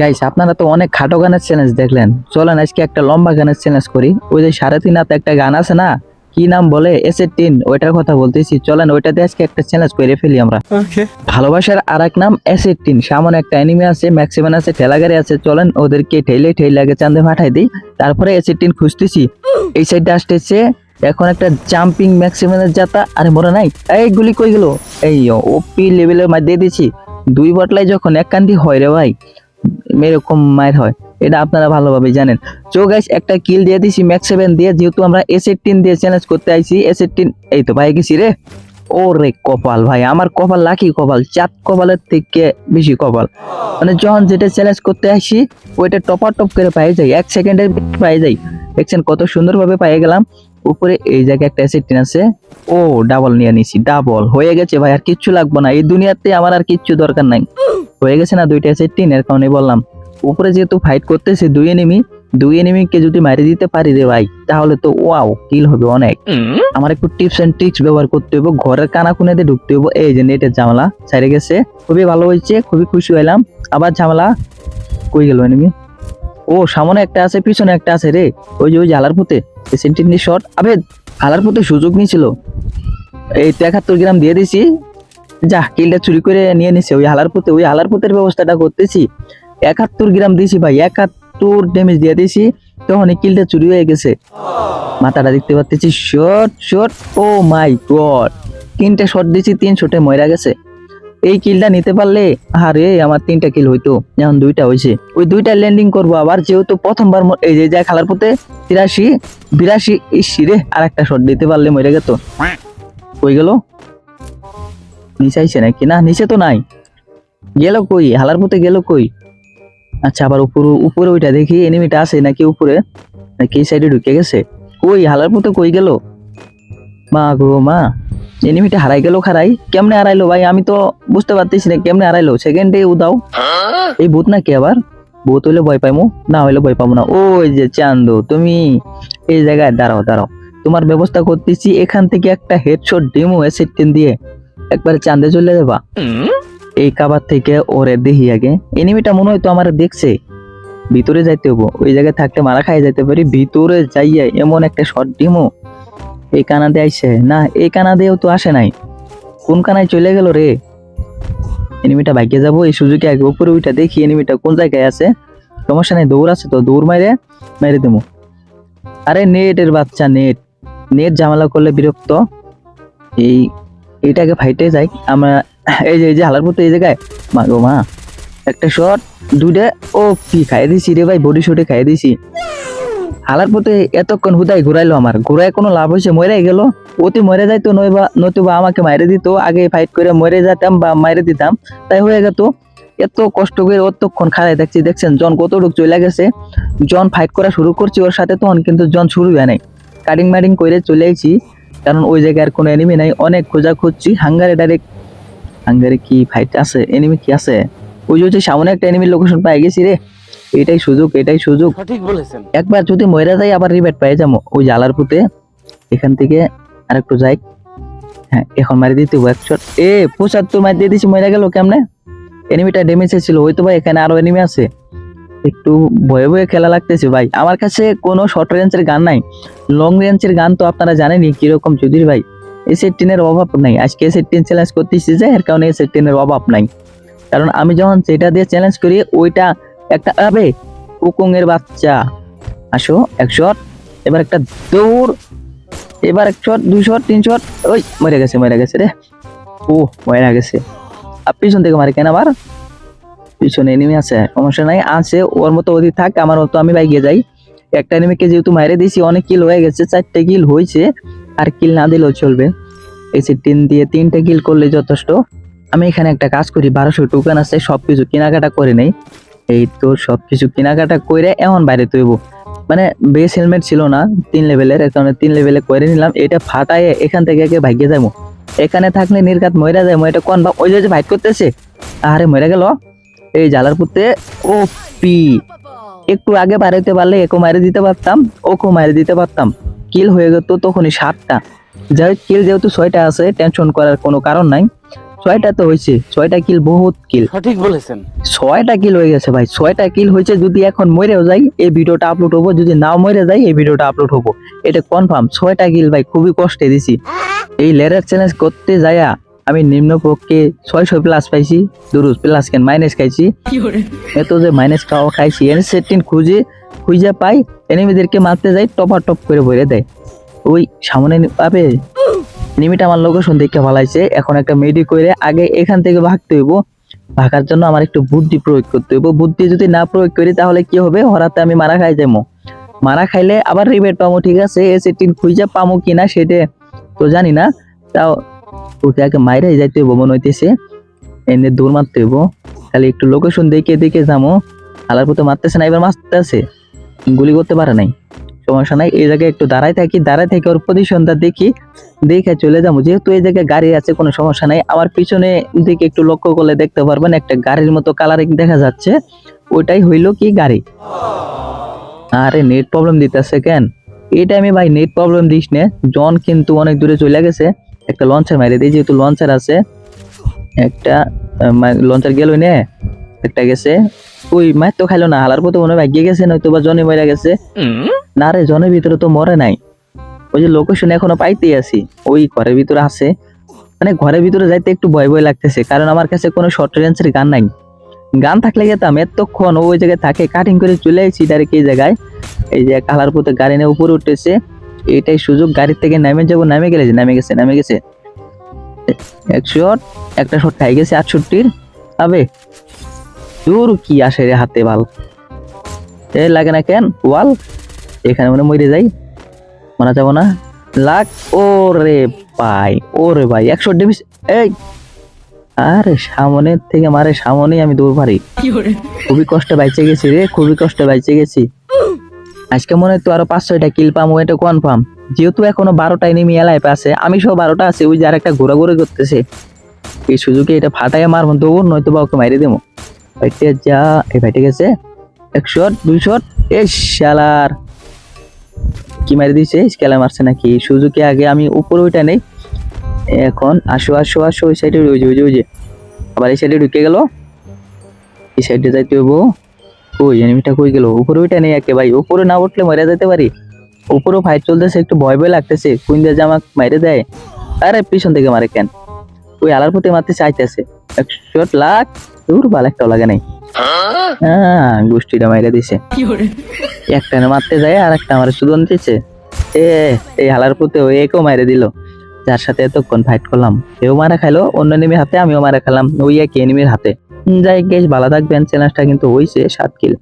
Guys আপনারা তো অনেক খাটো গানের চ্যালেঞ্জ দেখলেন। চলেন আজকে একটা লম্বা গানের চ্যালেঞ্জ করি। ওই যে সাড়ে তিন হাতে একটা গান আছে না কি নাম বলে? এস টিন ওইটার কথা বলতেছি। চলেন ওইটাতে আজকে একটা চ্যালেঞ্জ করে ফেলি আমরা। ভালোবাসার আর এক নাম অ্যাসেটিন সামনে একটা অ্যানিমে আছে ম্যাক্সিমাম আছে ঠেলাগাড়ি আছে। চলেন ওদেরকে ঠেলে ঠেলে আগে চান্দে পাঠাই দিই। তারপরে অ্যাসেটিন খুঁজতেছি। এই সাইডে আসতেছে এখন একটা জাম্পিং ম্যাক্সিমামের যাতা আরে মনে নাই। এই গুলি কই গেল? এই ওপি লেভেলের মার দিয়ে দিছি। দুই বটলাই যখন এক কান্দি হয় রে ভাই। এরকম মায়ের হয়। এটা আপনারা ভালোভাবে জানেন। চো গাইস একটা কিল দিয়ে দিছি ম্যাক্স সেভেন দিয়ে, যেহেতু আমরা এস এইটিন দিয়ে চ্যালেঞ্জ করতে আইছি এস এইটিন এই তো ভাই গেছি রে। ও রে কপাল ভাই, আমার কপাল লাকি কপাল, চাঁদ কপালের থেকে বেশি কপাল। মানে যখন যেটা চ্যালেঞ্জ করতে আসি, ওইটা টপার টপ করে পাই যাই, এক সেকেন্ডের পাই যাই। দেখছেন কত সুন্দরভাবে পাই গেলাম। উপরে এই জায়গায় একটা অ্যাসেটিন আছে। ও ডাবল নিয়ে নিছি ডাবল হয়ে গেছে ভাই, আর কিচ্ছু লাগবে না। এই দুনিয়াতে আমার আর কিচ্ছু দরকার নাই। হয়ে গেছে না দুইটা অ্যাসেটিন এর কারণে বললাম। উপরে যেহেতু ফাইট করতেছে দুই এনিমি দুই এনিমিকে যদি মারি দিতে পারি রে ভাই তাহলে তো ওয়াও কিল হবে অনেক। আমার একটু টিপস এন্ড ট্রিক্স ব্যবহার করতে হবে ঘরের কানা কুনাতে ঢুকতে হবে এই যে নেটের ঝামেলা সাইডে গেছে খুবই ভালো হয়েছে খুবই খুশি হইলাম। আবার ঝামেলা কই গেল এনিমি ও সামনে একটা আছে পিছনে একটা আছে রে। ওই যে ওই যে হালার পুঁতে সেন্টিনি শট আবে হালার পুঁতে সুযোগ নিয়েছিল। এই তো একাত্তর গ্রাম দিয়ে দিছি যা কিলটা চুরি করে নিয়ে নিছে। ওই হালার পুঁতে ওই হালার পুঁতের ব্যবস্থাটা করতেছি। একাত্তর গ্রাম দিয়েছি ভাই একাত্তর ড্যামেজ দিয়ে দিয়েছি তখন এই কিলটা চুরি হয়ে গেছে। মাথাটা দেখতে পাচ্ছি shot shot oh my god তিনটা শট দিয়েছি তিন শটে ময়রা গেছে। এই কিলটা নিতে পারলে আরে আমার তিনটা কিল হইতো এখন দুইটা হয়েছে ওই দুইটা ল্যান্ডিং করব আবার যেহেতু প্রথমবার এই যে যা খেলার পথে তিরাশি বিরাশি ইসি রে আর একটা শট দিতে পারলে মরে গেত। কই গেল? নিচে আইছে নাকি? না, নিচে তো নাই। গেল কই? হালার পথে গেল কই? আচ্ছা আবার উপরে উপরে ওইটা দেখি এনিমিটা আছে নাকি উপরে? নাকি সাইডে ঢুকে গেছে? কই, হালার পথে কই গেল? মা গো, মা। এনিমিটা হারাই গেল খারাই। কেমনে হারাইলো ভাই? আমি তো বুঝতে পারতেছি না, কেমনে হারাইলো? সেকেন্ডে উদাও। এই ভূত নাকি আবার? ভূত হইলে ভয় পাইমু? না হইলে ভয় পাবো না। ওই যে চান্দু, তুমি এই জায়গায় দাঁড়াও দাঁড়াও। তোমার ব্যবস্থা করতেছি, এখান থেকে একটা হেডশট ডেমো অ্যাসিড দিয়ে। একবারে চান্দে চলে যাবা। এই কাবার থেকে ওরে দেখি আগে। এনিমিটা মনে হয় তো আমার দেখছে। ভিতরে যাইতে হব। ওই জায়গায় থাকতে মারা খাই যাইতে পারি। ভিতরে যাইয়া এমন একটা শর্ট ডিমো এই কানাদে আইসে না, এই কানাদেও তো আসে নাই। কোন কানায় চলে গেল রে? এনিমিটা বাইকে যাব। এই সুযোগে আগে উপরে ওইটা দেখি এনিমিটা কোন জায়গায় আছে। সমস্যা নেই, দৌড় আছে তো। দৌড় মাইরে মেরে দেবো আরে নেটের বাচ্চা নেট। নেট ঝামেলা করলে বিরক্ত। এই এইটাকে ফাইটে যাই, আমরা এই যে এই যে হালার এই জায়গায়, মা গো মা, একটা শট দুইটা, ও কি খাই দিছি রে ভাই বডি শটে খাই দিছি। হালার পথে এতক্ষণ হুদাই ঘুরাইলো আমার, ঘুরায় কোনো লাভ হয়েছে মরে গেল। অতি মরে যাইতো নইবা নতুবা আমাকে মাইরে দিত, আগে ফাইট করে মরে যেতাম বা মাইরে দিতাম, তাই হয়ে গেত। এত কষ্ট করে অতক্ষণ খাড়াই দেখছি দেখছেন, জন কতটুক চলে গেছে। জন ফাইট করা শুরু করছি, ওর সাথে তখন কিন্তু জন শুরু হয় নাই। কাটিং মাটিং করে চলে আইছি। কারণ ওই জায়গায় আর কোনো এনিমি নাই। অনেক খোঁজা খুঁজছি হাঙ্গারে ডাইরেক্ট হাঙ্গারে কি ফাইট আছে? এনিমি কি আছে? ওই যে সামনে একটা এনিমির লোকেশন পাই গেছি রে। এটাই সুযোগ এটাই সুযোগ। সঠিক বলেছেন। একবার যদি মরে যাই আবার রিবেট পাই যাব। ওই জালার পুঁতে এখান থেকে আরেকটু যাই। হ্যাঁ এখন মারি দিতে shot। এ পঁচাত্তর মারি দিয়ে দিছি মরে গেল কেমনে? এনিমিটা ড্যামেজে ছিল। হয়তো ভাই এখানে আরও এনিমি আছে। একটু ভয়ে ভয়ে খেলা লাগতেছে ভাই। আমার কাছে কোনো শর্ট রেঞ্জের গান নাই। লং রেঞ্জের গান তো আপনারা জানেনই কীরকম চৌধুরী ভাই। এস টিনের অভাব নাই। আজকে এস টিন চ্যালেঞ্জ করতেছি যে, এর কারণে এস টিনের অভাব নাই। কারণ আমি যখন সেটা দিয়ে চ্যালেঞ্জ করি, ওইটা একটা, আবে কুকুং এর বাচ্চা। আসো, এক শট এবার একটা দৌড়, এবার এক শট দুই শট তিন শট ওই, মরে গেছে মরে গেছে রে। ও মরে গেছে। আর পিছন থেকে মারে কেন আবার? পিছনে এনিমি আছে, সমস্যা নাই, আছে, ওর মতো ওদিক থাক, আমার মতো আমি বাইকে যাই। একটা এনিমিকে যেহেতু মাইরে দিয়েছি, অনেক কিল হয়ে গেছে, চারটে কিল হয়েছে, আর কিল না দিলেও চলবে। এসে তিন দিয়ে তিনটে কিল করলে যথেষ্ট। আমি এখানে একটা কাজ করি, বারোশো টোকেন আছে, সবকিছু কেনাকাটা করে নেই। এই তো সবকিছু কেনাকাটা করে এমন বাইরে তৈব। মানে বেস হেলমেট ছিল না, তিন লেভেলের কারণে তিন লেভেলে করে নিলাম, এটা ফাটায় এখান থেকে একে ভাগ্যে যাব এখানে থাকলে নির্ঘাত মরে যায় এটা কোন বা ওই যে ভাইট করতেছে? আরে মরে গেল। এই জালার পুঁতে ও পি একটু আগে বাড়াইতে পারলে একে মারে দিতে পারতাম ওকেও মারে দিতে পারতাম। কিল হয়ে যেত তখনই সাতটা। যাই কিল যেহেতু ছয়টা আছে টেনশন করার কোনো কারণ নাই। ছয়টা তো হয়েছে ছয়টা কিল বহুত কিল। সঠিক বলেছেন। ছয়টা কিল হয়ে গেছে ভাই ছয়টা কিল হয়েছে যদি এখন মরেও যাই এই ভিডিওটা আপলোড হব। যদি নাও মরে যাই এই ভিডিওটা আপলোড হব। এটা কনফার্ম ছয়টা কিল ভাই খুবই কষ্টে দিছি। এই লেয়ার চ্যালেঞ্জ করতে যায়া আমি নিম্ন পক্ষে ছয়শো প্লাস পাইছি দুরুজ প্লাস কেন মাইনাস খাইছি। এত যে মাইনাস খাওয়া খাইছি এন সেটিন খুঁজে খুঁজে পাই এনিমিদেরকে মারতে যাই টপা টপ করে ভরে দেয়। ওই সামনে পাবে এনিমিটা আমার লোকেশন দেখে ভালাইছে এখন একটা মেডি করে আগে এখান থেকে ভাগতে হইব। ভাগার জন্য আমার একটু বুদ্ধি প্রয়োগ করতে হইব। বুদ্ধি যদি না প্রয়োগ করি তাহলে কি হবে? হরাতে আমি মারা খাই যাব মারা খাইলে আবার রিবেট পাবো ঠিক আছে? এ সেটিন খুঁজে পামো কিনা সেটা তো জানি না। তাও ওকে আগে মাইরাই যাইতে হইব, মনে হইতেছে। এনে দৌড় মারতে হইব। খালি একটু লোকেশন দেখে দেখে যাব আলার পুতো মারতেছে না, এবার মারতে আছে গুলি করতে পারে নাই। সমস্যা নাই, এই জায়গায় একটু দাঁড়ায় থাকি, দাঁড়ায় থেকে ওর পজিশনটা দেখি। দেখে চলে যাব যেহেতু এই জায়গায় গাড়ি আছে, কোনো সমস্যা নাই। আমার পিছনে দিকে একটু লক্ষ্য করলে দেখতে পারবেন, একটা গাড়ির মতো কালারিং দেখা যাচ্ছে। ওইটাই হইল কি গাড়ি? আরে নেট প্রবলেম দিতেছে কেন? এই টাইমে ভাই নেট প্রবলেম দিস নে। জন কিন্তু অনেক দূরে চলে গেছে। একটা লঞ্চার মারি দিই যেহেতু লঞ্চার আছে একটা লঞ্চার গেল নে একটা গেছে ওই মায়ের তো খাইলো না হালার পথে মনে হয় ভাগ্যে গেছে নয়তো বা জনে মরে গেছে। না রে জনের ভিতরে তো মরে নাই। ওই যে লোকেশন এখনও পাইতেই আছি ওই ঘরের ভিতরে আছে। মানে ঘরের ভিতরে যাইতে একটু ভয় ভয় লাগতেছে কারণ আমার কাছে কোনো শর্ট রেঞ্জের গান নাই। গান থাকলে যেতাম এতক্ষণ ওই জায়গায় থাকে কাটিং করে চলে আসছি ডাইরেক্ট এই জায়গায়। এই যে কালার পথে গাড়ি নিয়ে উপরে উঠতেছে এটাই সুযোগ গাড়ির থেকে নামে যাব নামে গেলে যে নামে গেছে নামে গেছে। এক শট একটা শট খাই গেছে আটষট্টির। আবে দূর কি আসে রে হাতে বাল। এ লাগে না কেন? ওয়াল এখানে মনে মরে যাই। মারা যাব না। লাগ ওরে ভাই ওরে ভাই একশো ডেমিস এই! আরে সামনের থেকে মারে সামনেই আমি দৌড় পারি খুবই কষ্টে বাইচে গেছি রে খুবই কষ্টে বাইচে গেছি। আজকে মনে হয় তো আরও পাঁচ ছয়টা কিল পাম, এটা কনফার্ম যেহেতু এখনও বারোটা এনিমি এলাই আছে, আমি সব বারোটা আছে, ওই যে আরেকটা ঘোরাঘুরি করতেছে। এই সুযোগে এটা ফাটাই মারবো দৌড় নয়তো বা ওকে মাইরে দেবো ভাইটে যা, এই ভাইটে গেছে। এক শট দুই শট এ শালার। কি মারি দিছে স্কেলা মারছে নাকি? সুজুকি আগে আমি উপরে ওইটা নেই। এখন আসো আসো আসো, ওই সাইডে ওই যে ওই যে। আবার এই সাইডে ঢুকে গেল। এই সাইডে যাইতে হইব। ওই এনিমিটা কই গেল? উপরে ওইটা নেই একে ভাই উপরে না উঠলে মরে যেতে পারি। উপরেও ফাইট চলতেছে একটু ভয় ভয় লাগতেছে কোন দিয়ে আমাকে মাইরে দেয়। আরে পিছন থেকে মারে কেন? ওই আলার প্রতি মারতে চাইতেছে এক শট লাখ দূর বাল একটাও লাগে নাই। হ্যাঁ গোষ্ঠীটা মাইরে দিছে। একটা মারতে যায় আর একটা আমার শুধু দিচ্ছে এ এই হালার পুতে ওই একেও মাইরে দিল। যার সাথে এতক্ষণ ফাইট করলাম এও মারা খাইলো অন্য এনিমির হাতে আমিও মারা খেলাম ওই এক এনিমির হাতে। যাই গেছ ভালো থাকবেন। চ্যালেঞ্জটা কিন্তু হয়েছে সাত কিল।